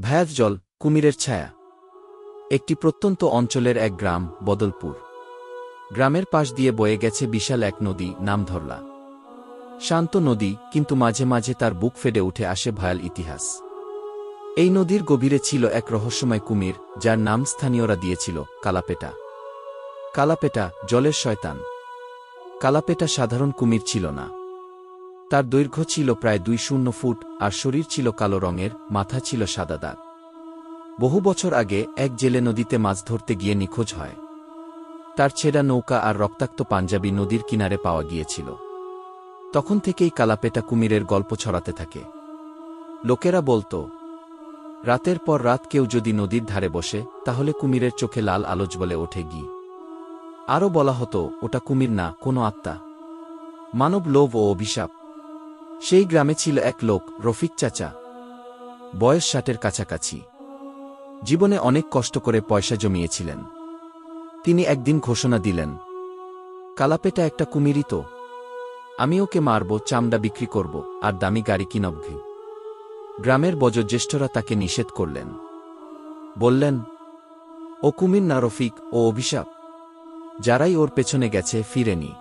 ভয়াজ জল, কুমিরের ছায়া। একটি প্রত্যন্ত অঞ্চলের এক গ্রাম, বদলপুর। গ্রামের পাশ দিয়ে বয়ে গেছে বিশাল এক নদী, নাম ধরলা। শান্ত নদী, কিন্তু মাঝে মাঝে তার বুক ফেডে উঠে আসে ভয়াল ইতিহাস। এই নদীর গভীরে ছিল এক রহস্যময় কুমির, যার নাম স্থানীয়রা দিয়েছিল কালাপেটা। কালাপেটা জলের শয়তান। কালাপেটা সাধারণ কুমির ছিল না। তার দৈর্ঘ্য ছিল প্রায় দুই শূন্য ফুট আর শরীর ছিল কালো রঙের, মাথা ছিল সাদা দাগ। বহু বছর আগে এক জেলে নদীতে মাছ ধরতে গিয়ে নিখোঁজ হয়। তার ছেঁড়া নৌকা আর রক্তাক্ত পাঞ্জাবি নদীর কিনারে পাওয়া গিয়েছিল। তখন থেকেই কালাপেটা কুমিরের গল্প ছড়াতে থাকে। লোকেরা বলতো, রাতের পর রাত কেউ যদি নদীর ধারে বসে, তাহলে কুমিরের চোখে লাল আলোচ বলে ওঠে গি। আরও বলা হতো, ওটা কুমির না, কোনো আত্মা। মানব লোভ ও অভিশাপ। সেই গ্রামে ছিল এক লোক, রফিক চাচা। বয়স ষাটের কাছাকাছি। জীবনে অনেক কষ্ট করে পয়সা জমিয়েছিলেন। তিনি একদিন ঘোষণা দিলেন, কালাপেটা একটা কুমিরই তো। আমি ওকে মারব, চামড়া বিক্রি করব, আর দামি গাড়ি কিনবঘি গ্রামের বয়োজ্যেষ্ঠরা তাকে নিষেধ করলেন। বললেন, ও কুমির না রফিক, ও অভিশাপ। যারাই ওর পেছনে গেছে, ফিরেনি।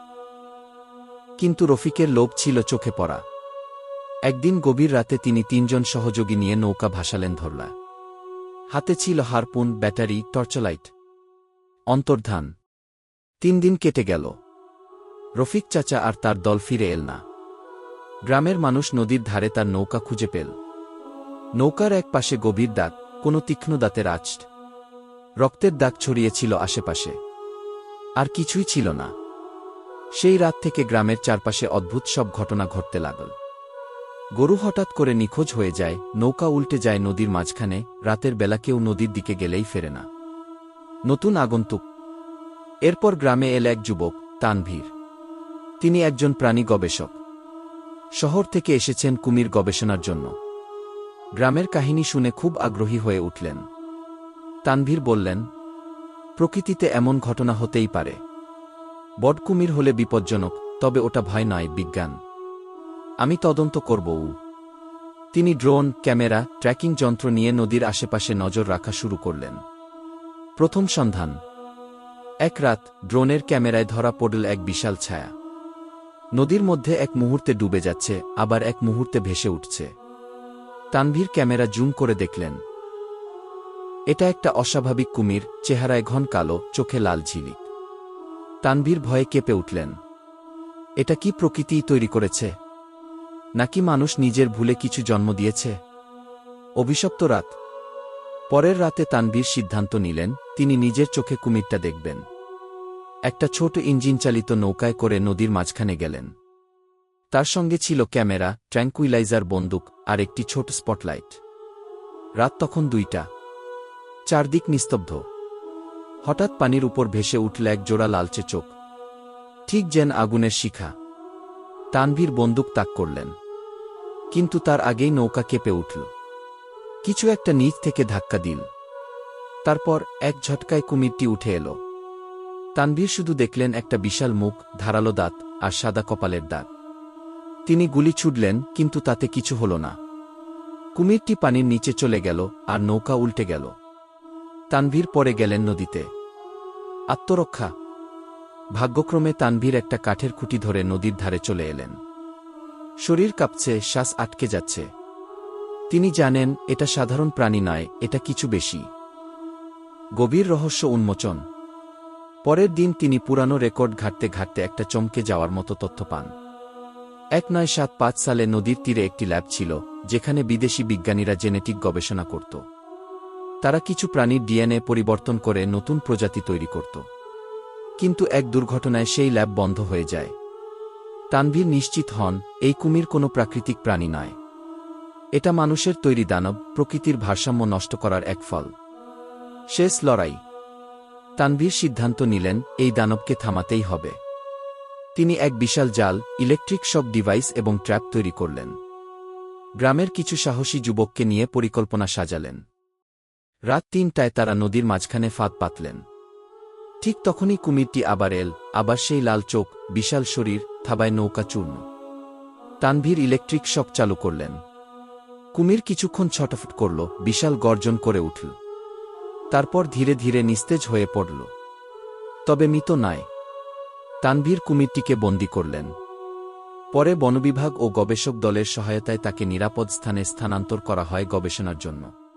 কিন্তু রফিকের লোভ ছিল চোখে পড়া। একদিন গভীর রাতে তিনি তিনজন সহযোগী নিয়ে নৌকা ভাসালেন ধরলা। হাতে ছিল হারপুন, ব্যাটারি, টর্চলাইট। অন্তর্ধান। তিন দিন কেটে গেল। রফিক চাচা আর তার দল ফিরে এল না। গ্রামের মানুষ নদীর ধারে তার নৌকা খুঁজে পেল। নৌকার এক পাশে গভীর দাগ, কোনো তীক্ষ্ণ দাঁতের আঁচ রক্তের দাগ ছড়িয়েছিল আশেপাশে। আর কিছুই ছিল না। সেই রাত থেকে গ্রামের চারপাশে অদ্ভুত সব ঘটনা ঘটতে লাগল। গরু হঠাৎ করে নিখোঁজ হয়ে যায়, নৌকা উল্টে যায় নদীর মাঝখানে, রাতের বেলা কেউ নদীর দিকে গেলেই ফেরে না। নতুন আগন্তুক। এরপর গ্রামে এল এক যুবক, তানভীর। তিনি একজন প্রাণী গবেষক। শহর থেকে এসেছেন কুমির গবেষণার জন্য। গ্রামের কাহিনী শুনে খুব আগ্রহী হয়ে উঠলেন। তানভীর বললেন, প্রকৃতিতে এমন ঘটনা হতেই পারে। বটকুমির হলে বিপজ্জনক, তবে ওটা ভয় নয়, বিজ্ঞান। আমি তদন্ত করব। তিনি ড্রোন, ক্যামেরা, ট্র্যাকিং যন্ত্র নিয়ে নদীর আশেপাশে নজর রাখা শুরু করলেন। প্রথম সন্ধান। এক রাত, ড্রোনের ক্যামেরায় ধরা পড়ল এক বিশাল ছায়া। নদীর মধ্যে এক মুহূর্তে ডুবে যাচ্ছে, আবার এক মুহূর্তে ভেসে উঠছে। তানভীর ক্যামেরা জুম করে দেখলেন। এটা একটা অস্বাভাবিক কুমির, চেহারায় ঘন কালো, চোখে লাল ঝিলিক। তানভীর ভয়ে কেঁপে উঠলেন। এটা কি প্রকৃতিই তৈরি করেছে? নাকি মানুষ নিজের ভুলে কিছু জন্ম দিয়েছে? অভিশপ্ত রাত। পরের রাতে তানভীর সিদ্ধান্ত নিলেন, তিনি নিজের চোখে কুমিরটা দেখবেন। একটা ছোট ইঞ্জিন চালিত নৌকায় করে নদীর মাঝখানে গেলেন। তার সঙ্গে ছিল ক্যামেরা, ট্র্যাঙ্কুইলাইজার বন্দুক, আর একটি ছোট স্পটলাইট। রাত তখন দুইটা। চারদিক নিস্তব্ধ। হঠাৎ পানির উপর ভেসে উঠল এক জোড়া লালচে চোখ। ঠিক যেন আগুনের শিখা। তানভীর বন্দুক তাক করলেন। কিন্তু তার আগেই নৌকা কেঁপে উঠল। কিছু একটা নিচ থেকে ধাক্কা দিল। তারপর এক ঝটকায় কুমিরটি উঠে এলো। তানভীর শুধু দেখলেন একটা বিশাল মুখ, ধারালো দাঁত আর সাদা কপালের দাঁত তিনি গুলি ছুটলেন, কিন্তু তাতে কিছু হল না। কুমিরটি পানির নিচে চলে গেল আর নৌকা উল্টে গেল। তানভীর পরে গেলেন নদীতে। আত্মরক্ষা। ভাগ্যক্রমে তানভীর একটা কাঠের খুঁটি ধরে নদীর ধারে চলে এলেন। শরীর কাঁপছে, শ্বাস আটকে যাচ্ছে। তিনি জানেন, এটা সাধারণ প্রাণী নয়, এটা কিছু বেশি। গভীর রহস্য উন্মোচন। পরের দিন তিনি পুরানো রেকর্ড ঘাটতে ঘাটতে একটা চমকে যাওয়ার মতো তথ্য পান। এক নয় সাত পাঁচ সালে নদীর তীরে একটি ল্যাব ছিল, যেখানে বিদেশি বিজ্ঞানীরা জেনেটিক গবেষণা করত। তারা কিছু প্রাণীর ডিএনএ পরিবর্তন করে নতুন প্রজাতি তৈরি করত। কিন্তু এক দুর্ঘটনায় সেই ল্যাব বন্ধ হয়ে যায়। তানভীর নিশ্চিত হন, এই কুমির কোনো প্রাকৃতিক প্রাণী নয়। এটা মানুষের তৈরি দানব, প্রকৃতির ভারসাম্য নষ্ট করার এক ফল। শেষ লড়াই। তানভীর সিদ্ধান্ত নিলেন, এই দানবকে থামাতেই হবে। তিনি এক বিশাল জাল, ইলেকট্রিক শক ডিভাইস এবং ট্র্যাপ তৈরি করলেন। গ্রামের কিছু সাহসী যুবককে নিয়ে পরিকল্পনা সাজালেন। রাত তিনটায় তারা নদীর মাঝখানে ফাঁদ পাতলেন। ঠিক তখনই কুমিরটি আবার এল, আবার সেই লাল চোখ, বিশাল শরীর থাবায় নৌকা চূর্ণ। তানভীর ইলেকট্রিক শক চালু করলেন। কুমির কিছুক্ষণ ছটফট করল, বিশাল গর্জন করে উঠল। তারপর ধীরে ধীরে নিস্তেজ হয়ে পড়ল। তবে মৃত নয় তানভীর কুমিরটিকে বন্দি করলেন। পরে বনবিভাগ ও গবেষক দলের সহায়তায় তাকে নিরাপদ স্থানে স্থানান্তর করা হয় গবেষণার জন্য।